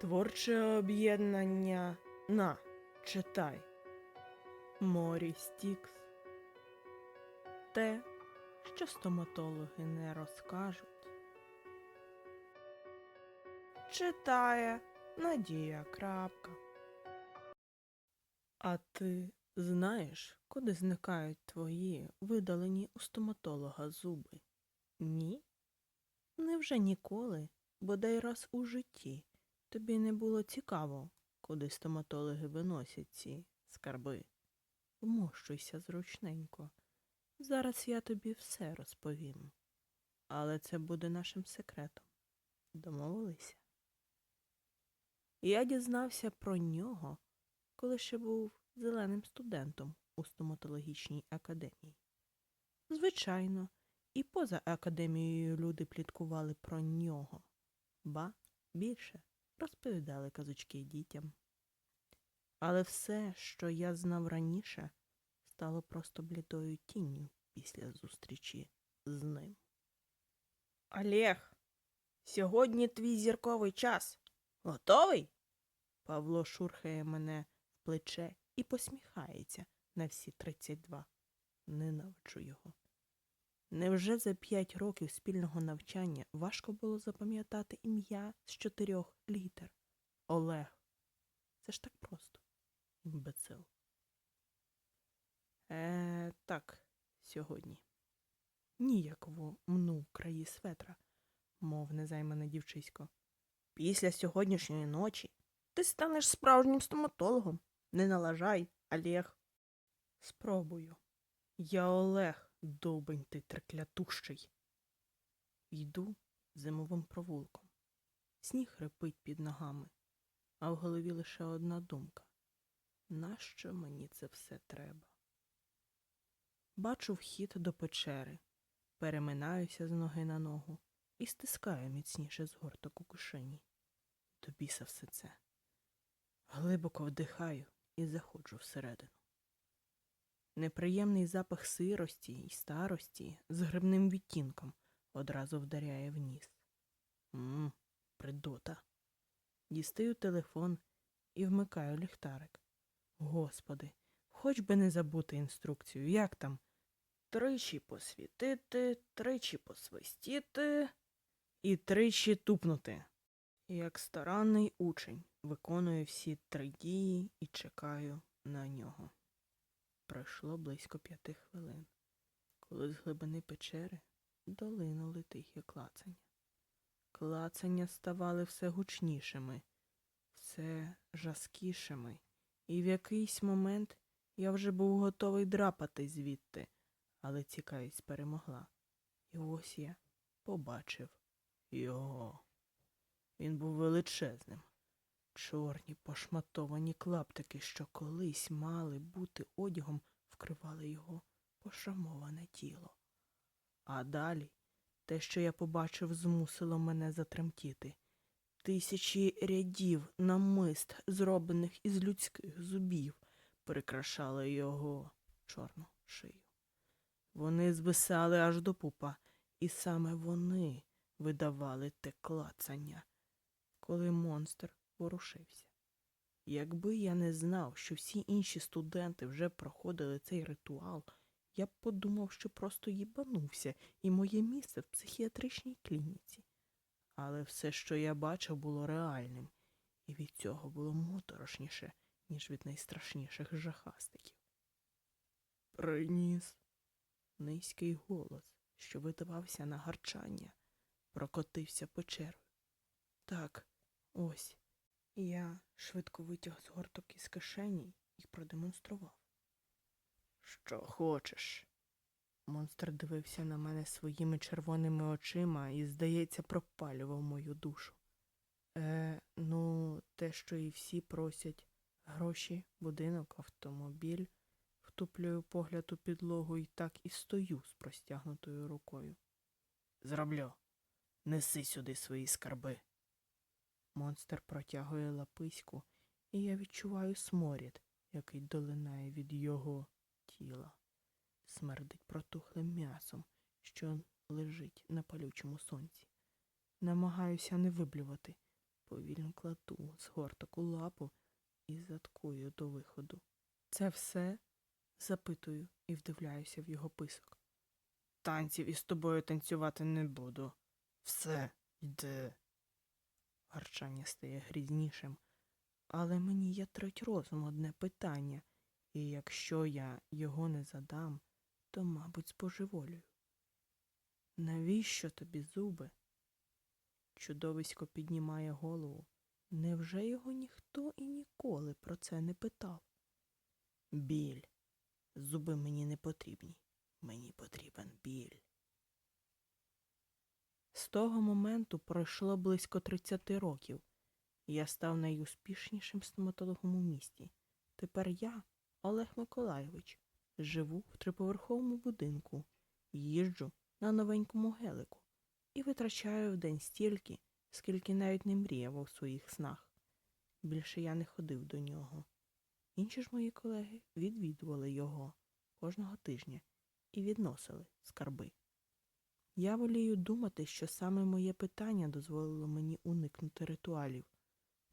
Творче об'єднання на читай. Морі Стікс. Те, що стоматологи не розкажуть. Читає Надія Крапка. А ти знаєш, куди зникають твої видалені у стоматолога зуби? Ні? Невже ніколи, бодай раз у житті, тобі не було цікаво, куди стоматологи виносять ці скарби? Вмощуйся зручненько. Зараз я тобі все розповім. Але це буде нашим секретом. Домовилися? Я дізнався про нього, коли ще був зеленим студентом у стоматологічній академії. Звичайно, і поза академією люди пліткували про нього, ба більше розповідали казочки дітям. Але все, що я знав раніше, стало просто блідою тінню після зустрічі з ним. Олег, сьогодні твій зірковий час. Готовий? Павло шурхає мене в плече і посміхається на всі 32. Ненавиджу його. Невже за п'ять років спільного навчання важко було запам'ятати ім'я з чотирьох літер? Олег. Це ж так просто. Імбецил. Е, так, сьогодні. Ніяково мну краї светра, мов незаймане дівчисько. Після сьогоднішньої ночі ти станеш справжнім стоматологом. Не налажай, Олег. Спробую. Я Олег, довбень ти треклятущий. Йду зимовим провулком. Сніг хрипить під ногами, а в голові лише одна думка. Нащо мені це все треба? Бачу вхід до печери, переминаюся з ноги на ногу і стискаю міцніше згорток у кишені. До біса все це. Глибоко вдихаю і заходжу всередину. Неприємний запах сирості й старості з грибним відтінком одразу вдаряє в ніс. Мм, придота. Дістаю телефон і вмикаю ліхтарик. Господи, хоч би не забути інструкцію, як там? Тричі посвітити, тричі посвистіти і тричі тупнути. Як старанний учень виконую всі три дії і чекаю на нього. Пройшло близько п'яти хвилин, коли з глибини печери долинули тихі клацання. Клацання ставали все гучнішими, все жаскішими, і в якийсь момент я вже був готовий драпати звідти, але цікавість перемогла. І ось я побачив його. Він був величезним. Чорні пошматовані клаптики, що колись мали бути одягом, вкривали його пошрамоване тіло. А далі те, що я побачив, змусило мене затремтіти. Тисячі рядів намист, зроблених із людських зубів, прикрашали його чорну шию. Вони звисали аж до пупа, і саме вони видавали те клацання, коли монстр ворушився. Якби я не знав, що всі інші студенти вже проходили цей ритуал, я б подумав, що просто їбанувся, і моє місце в психіатричній клініці. Але все, що я бачив, було реальним, і від цього було моторошніше, ніж від найстрашніших жахастиків. Приніс. Низький голос, що видавався на гарчання, прокотився печерою. Так, ось. Я швидко витяг згорток із кишені і продемонстрував. Що хочеш? Монстр дивився на мене своїми червоними очима і, здається, пропалював мою душу. Е, ну, те, що і всі просять гроші, будинок, автомобіль. Втуплюю погляд у підлогу і так і стою з простягнутою рукою. Зроблю. Неси сюди свої скарби. Монстр протягує лапиську, і я відчуваю сморід, який долинає від його тіла. Смердить протухлим м'ясом, що лежить на палючому сонці. Намагаюся не виблювати, Повільно кладу згорток у лапу і заткую до виходу. Це все? запитую і вдивляюся в його писок. Танців із тобою танцювати не буду. Все, йди. Гарчання стає грізнішим, але мені ятрить розум одне питання, і якщо я його не задам, то, мабуть, споживолюю. Навіщо тобі зуби? Чудовисько піднімає голову. Невже його ніхто і ніколи про це не питав? Біль. Зуби мені не потрібні. Мені потрібен біль. З того моменту пройшло близько 30 років. Я став найуспішнішим стоматологом у місті. Тепер я, Олег Миколайович, живу в триповерховому будинку, їжджу на новенькому гелику і витрачаю в день стільки, скільки навіть не мріяв у своїх снах. Більше я не ходив до нього. Інші ж мої колеги відвідували його кожного тижня і відносили скарби. Я волію думати, що саме моє питання дозволило мені уникнути ритуалів.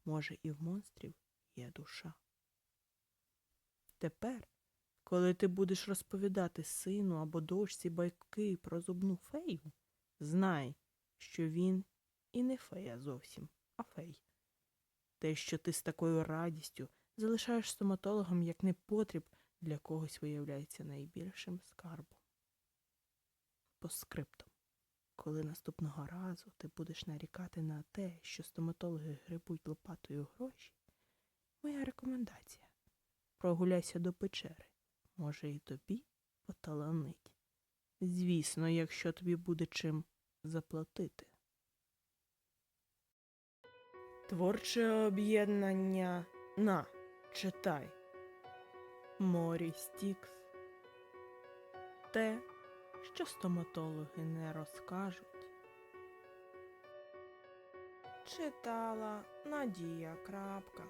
Може, і в монстрів є душа. Тепер, коли ти будеш розповідати сину або дочці байки про зубну фею, знай, що він і не фея зовсім, а фей. Те, що ти з такою радістю залишаєш стоматологом як непотріб, для когось виявляється найбільшим скарбом. По скриптам. Коли наступного разу ти будеш нарікати на те, що стоматологи грибуть лопатою гроші, моя рекомендація прогуляйся до печери. Може, і тобі поталанить. Звісно, якщо тобі буде чим заплатити. Творче об'єднання на читай. Морі Стікс. Те, що стоматологи не розкажуть. Читала Надія Крапка.